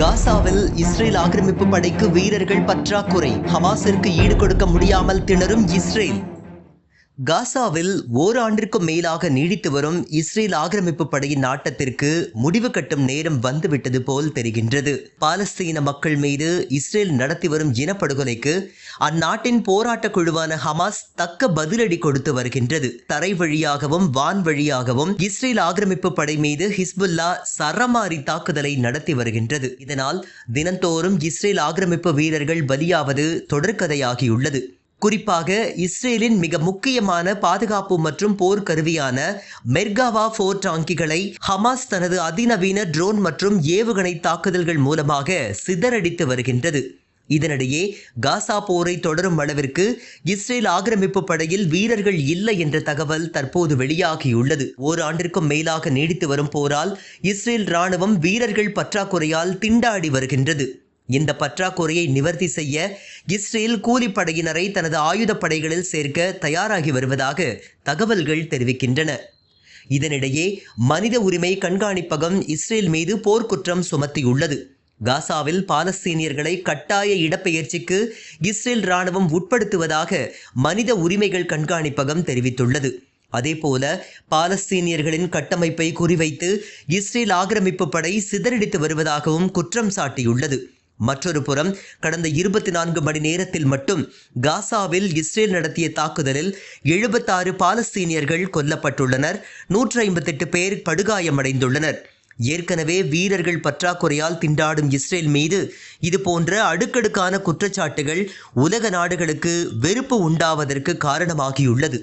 காசாவில் இஸ்ரேல் ஆக்கிரமிப்பு படைக்கு வீரர்கள் பற்றாக்குறை. ஹமாஸிற்கு ஈடு கொடுக்க முடியாமல் திணறும் இஸ்ரேல். காசாவில் ஓராண்டிற்கும் மேலாக நீடித்து வரும் இஸ்ரேல் ஆக்கிரமிப்பு படையின் நாட்டத்திற்கு முடிவு கட்டும் நேரம் வந்துவிட்டது போல் தெரிகின்றது. பாலஸ்தீன மக்கள் மீது இஸ்ரேல் நடத்தி வரும் இனப்படுகொலைக்கு அந்நாட்டின் போராட்ட குழுவான ஹமாஸ் தக்க பதிலடி கொடுத்து வருகின்றது. தரை வழியாகவும் வான் வழியாகவும் இஸ்ரேல் ஆக்கிரமிப்பு படை மீது ஹிஸ்புல்லா சரமாரி தாக்குதலை நடத்தி வருகின்றது. இதனால் தினந்தோறும் இஸ்ரேல் ஆக்கிரமிப்பு வீரர்கள் பலியாவது தொடர்கதையாகியுள்ளது. குறிப்பாக இஸ்ரேலின் மிக முக்கியமான பாதுகாப்பு மற்றும் போர் கருவியான மெர்காவா போர் டாங்கிகளை ஹமாஸ் தனது அதிநவீன ட்ரோன் மற்றும் ஏவுகணை தாக்குதல்கள் மூலமாக சிதறடித்து வருகின்றது. இதனிடையே காசா போரை தொடரும் அளவிற்கு இஸ்ரேல் ஆக்கிரமிப்பு படையில் வீரர்கள் இல்லை என்ற தகவல் தற்போது வெளியாகியுள்ளது. ஓராண்டிற்கும் மேலாக நீடித்து வரும் போரால் இஸ்ரேல் ராணுவம் வீரர்கள் பற்றாக்குறையால் திண்டாடி வருகின்றது. இந்த பற்றாக்குறையை நிவர்த்தி செய்ய இஸ்ரேல் கூலிப்படையினரை தனது ஆயுதப்படைகளில் சேர்க்க தயாராகி வருவதாக தகவல்கள் தெரிவிக்கின்றன. இதனிடையே மனித உரிமை கண்காணிப்பகம் இஸ்ரேல் மீது போர்க்குற்றம் சுமத்தியுள்ளது. காசாவில் பாலஸ்தீனியர்களை கட்டாய இடப்பெயர்ச்சிக்கு இஸ்ரேல் இராணுவம் உட்படுத்துவதாக மனித உரிமைகள் கண்காணிப்பகம் தெரிவித்துள்ளது. அதேபோல பாலஸ்தீனியர்களின் கட்டமைப்பை குறிவைத்து இஸ்ரேல் ஆக்கிரமிப்பு படை சிதறடித்து வருவதாகவும் குற்றம் சாட்டியுள்ளது. மற்றொரு புறம் கடந்த இருபத்தி நான்கு மணி நேரத்தில் மட்டும் காசாவில் இஸ்ரேல் நடத்திய தாக்குதலில் எழுபத்தாறு பாலஸ்தீனியர்கள் கொல்லப்பட்டுள்ளனர். நூற்றி ஐம்பத்தெட்டு பேர் படுகாயமடைந்துள்ளனர். ஏற்கனவே வீரர்கள் பற்றாக்குறையால் திண்டாடும் இஸ்ரேல் மீது இது போன்ற அடுக்கடுக்கான குற்றச்சாட்டுகள் உலக நாடுகளுக்கு வெறுப்பு உண்டாவதற்கு காரணமாகியுள்ளது.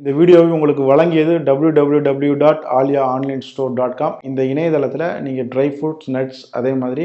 இந்த வீடியோவை உங்களுக்கு வழங்கியது www.alia dot Alia online store dot com இந்த இணையதளத்தில் நீங்கள் ட்ரை ஃப்ரூட்ஸ் நட்ஸ் அதே மாதிரி